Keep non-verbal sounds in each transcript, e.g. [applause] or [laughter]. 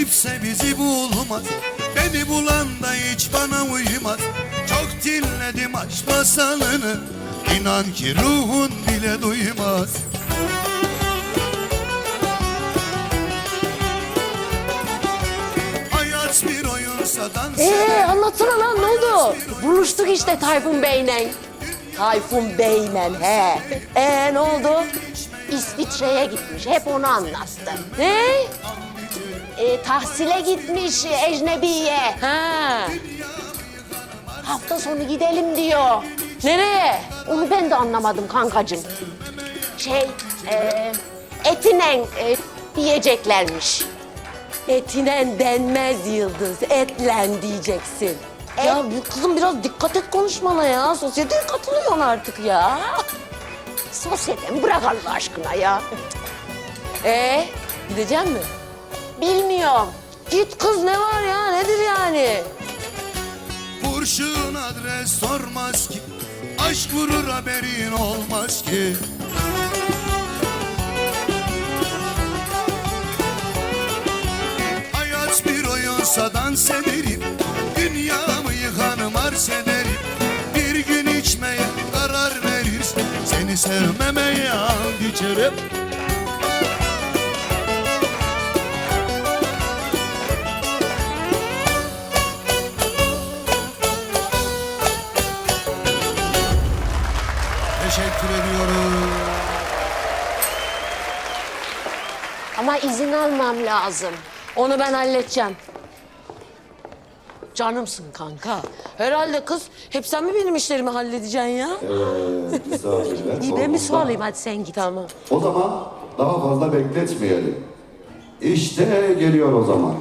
gelse bizi bulmaz Beni bulan da hiç bana uymaz Çok dinledim aşk masalını İnan ki ruhun bile duymaz Hayat bir oyunsa dans Ee eder anlatsana lan ne oldu? Buluştuk işte Tayfun Bey'le. Tayfun Bey'le he. Ee ne oldu? İsviçre'ye gitmiş. Hep onu anlattı. Ne? Ee, tahsile gitmiş ecnebiye. Ha. Hafta sonu gidelim diyor. Nereye? Onu ben de anlamadım kankacığım. Şey, e, etinen e, yiyeceklermiş. Etinen denmez Yıldız, etlen diyeceksin. Ya bu kızım biraz dikkat et konuşmana ya. Sosyeteye katılıyorsun artık ya. Sosyete bırak Allah aşkına ya. Ee, gidecek mi? Bilmiyorum. Git kız ne var ya? Nedir yani? Kurşun adres sormaz ki. Aşk vurur haberin olmaz ki. Hayat bir oyunsa dans ederim. Dünyamı yıkanım arz ederim Bir gün içmeye karar verirsin Seni sevmemeye and içerim Teşekkür ediyorum Ama izin almam lazım. Onu ben halledeceğim. Canımsın kanka. Herhalde kız hep sen mi benim işlerimi halledeceksin ya? misafirler. [laughs] İyi ben mi olduğunda- sorayım hadi sen git. Tamam. O zaman daha fazla bekletmeyelim. İşte geliyor o zaman.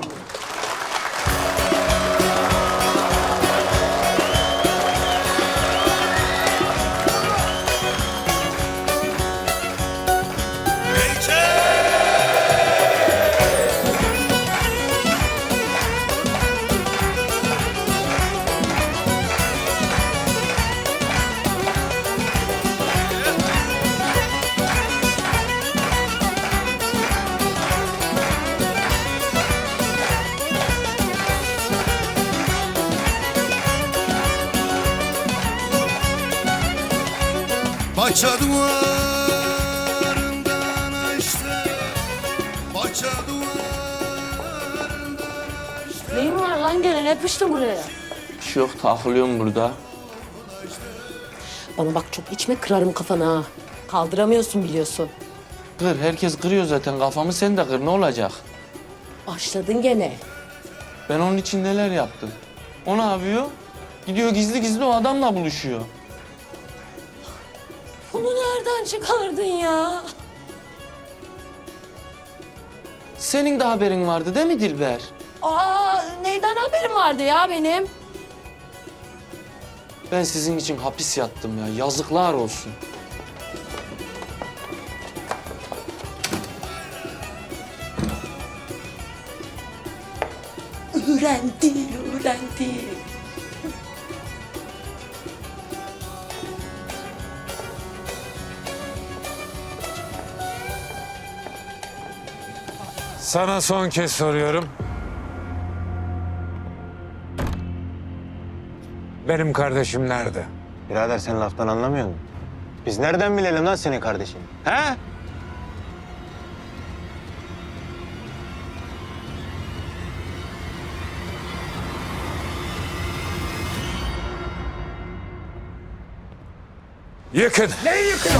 Paça duvarından açtı Paça duvarından açtı Neyin var lan gene ne yapıştın buraya? Bir şey yok takılıyorum burada. Bana bak çok içme kırarım kafana ha. Kaldıramıyorsun biliyorsun. Kır herkes kırıyor zaten kafamı sen de kır ne olacak? Başladın gene. Ben onun için neler yaptım? O ne yapıyor? Gidiyor gizli gizli o adamla buluşuyor. Nereden çıkardın ya? Senin de haberin vardı değil mi Dilber? Aa neyden haberim vardı ya benim? Ben sizin için hapis yattım ya. Yazıklar olsun. Öğrendi, öğrendi. Sana son kez soruyorum. Benim kardeşim nerede? Birader sen laftan anlamıyor musun? Biz nereden bilelim lan senin kardeşin? He? Yıkın. Ne yıkın?